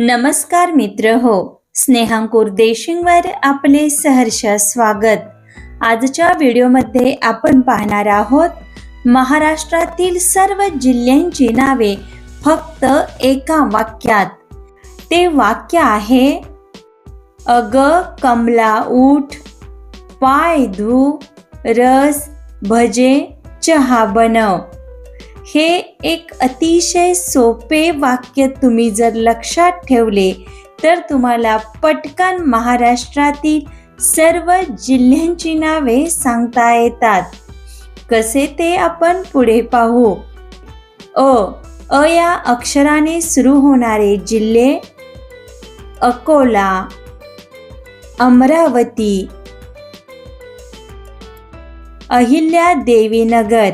नमस्कार मित्र हो. स्नेहांकुर देशिंगवर आपले सहर्ष स्वागत. आजच्या व्हिडिओमध्ये आपण पाहणार आहोत महाराष्ट्रातील सर्व जिल्ह्यांची नावे फक्त एका वाक्यात. ते वाक्य आहे अग कमला उठ पाय धू रस भजे चहा बनव. हे एक अतिशय सोपे वाक्य तुम्ही जर लक्षात ठेवले तर तुम्हाला पटकन महाराष्ट्रातील सर्व जिल्ह्यांची नावे सांगता येतात. कसे ते आपण पुढे पाहू? अ. अ या अक्षराने सुरू होणारे जिल्हे? अकोला. अमरावती. अहिल्या देवीनगर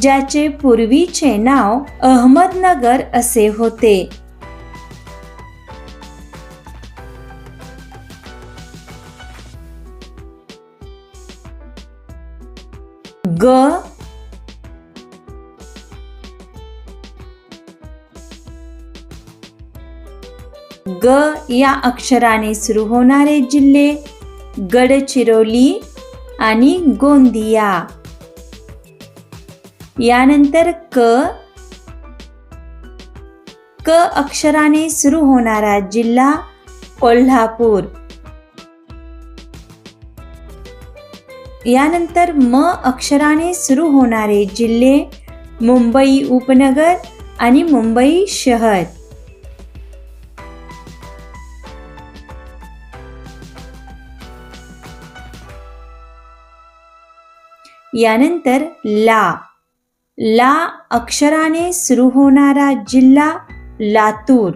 ज्याचे पूर्वीचे नाव अहमदनगर असे होते. ग. ग या अक्षराने सुरू होणारे जिल्हे गडचिरोली आणि गोंदिया. यानंतर क क अक्षराने सुरू होणारा जिल्हा कोल्हापूर. यानंतर म अक्षराने सुरू होणारे जिल्हे मुंबई उपनगर आणि मुंबई शहर. यानंतर ला. ला अक्षराने सुरू होणारा जिल्हा लातूर.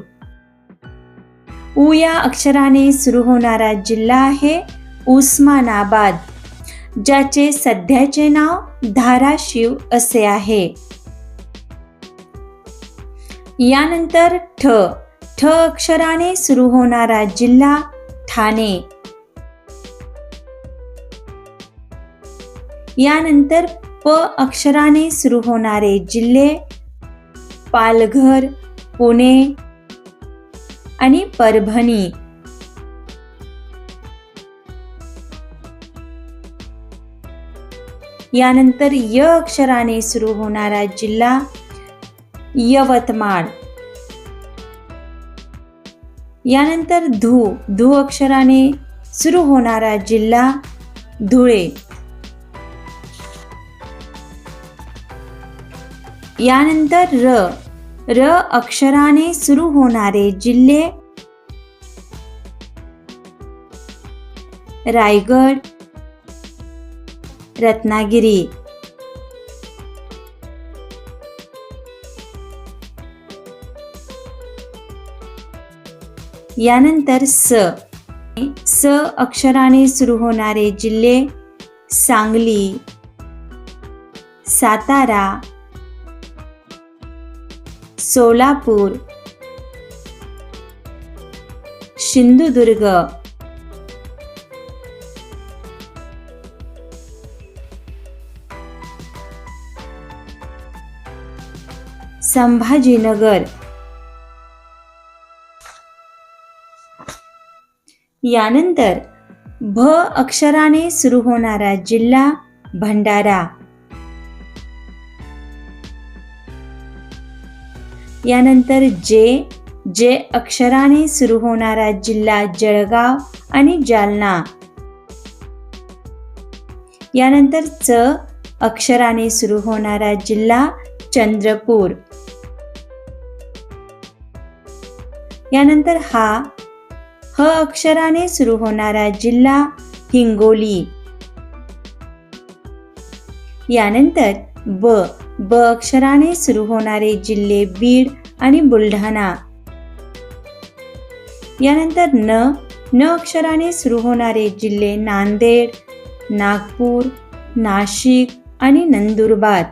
उ या अक्षराने सुरू होणारा जिल्हा आहे उस्मानाबाद ज्याचे सध्याचे नाव धाराशिव असे आहे. यानंतर ठ ठ अक्षराने सुरू होणारा जिल्हा ठाणे. यानंतर प अक्षराने सुरू होणारे जिल्हे पालघर पुणे आणि परभणी. यानंतर य अक्षराने सुरू होणारा जिल्हा यवतमाळ. यानंतर धू धू अक्षराने सुरू होणारा जिल्हा धुळे. यानंतर र. र अक्षराने सुरू होणारे जिल्हे रायगड रत्नागिरी. यानंतर स. स अक्षराने सुरू होणारे जिल्हे सांगली सातारा सोलापूर. सिंधुदुर्ग. संभाजीनगर. यानंतर भ अक्षराने सुरू होणारा जिल्हा भंडारा. यानंतर जे जे अक्षराने सुरू होणारा जिल्हा जळगाव आणि जालना. यानंतर च अक्षराने सुरू होणारा जिल्हा चंद्रपूर. यानंतर हा ह अक्षराने सुरू होणारा जिल्हा हिंगोली. यानंतर ब ब अक्षराने सुरू होणारे जिल्हे बीड आणि बुलढाणा. यानंतर न न अक्षराने सुरू होणारे जिल्हे नांदेड नागपूर नाशिक आणि नंदुरबार.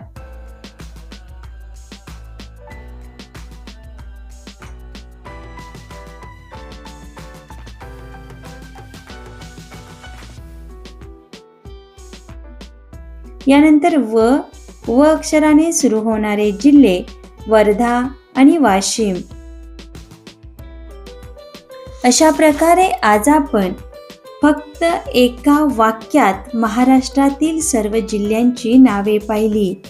यानंतर व व अक्षराने सुरू होणारे जिल्हे वर्धा आणि वाशिम. अशा प्रकारे आज आपण फक्त एका वाक्यात महाराष्ट्रातील सर्व जिल्ह्यांची नावे पाहिली.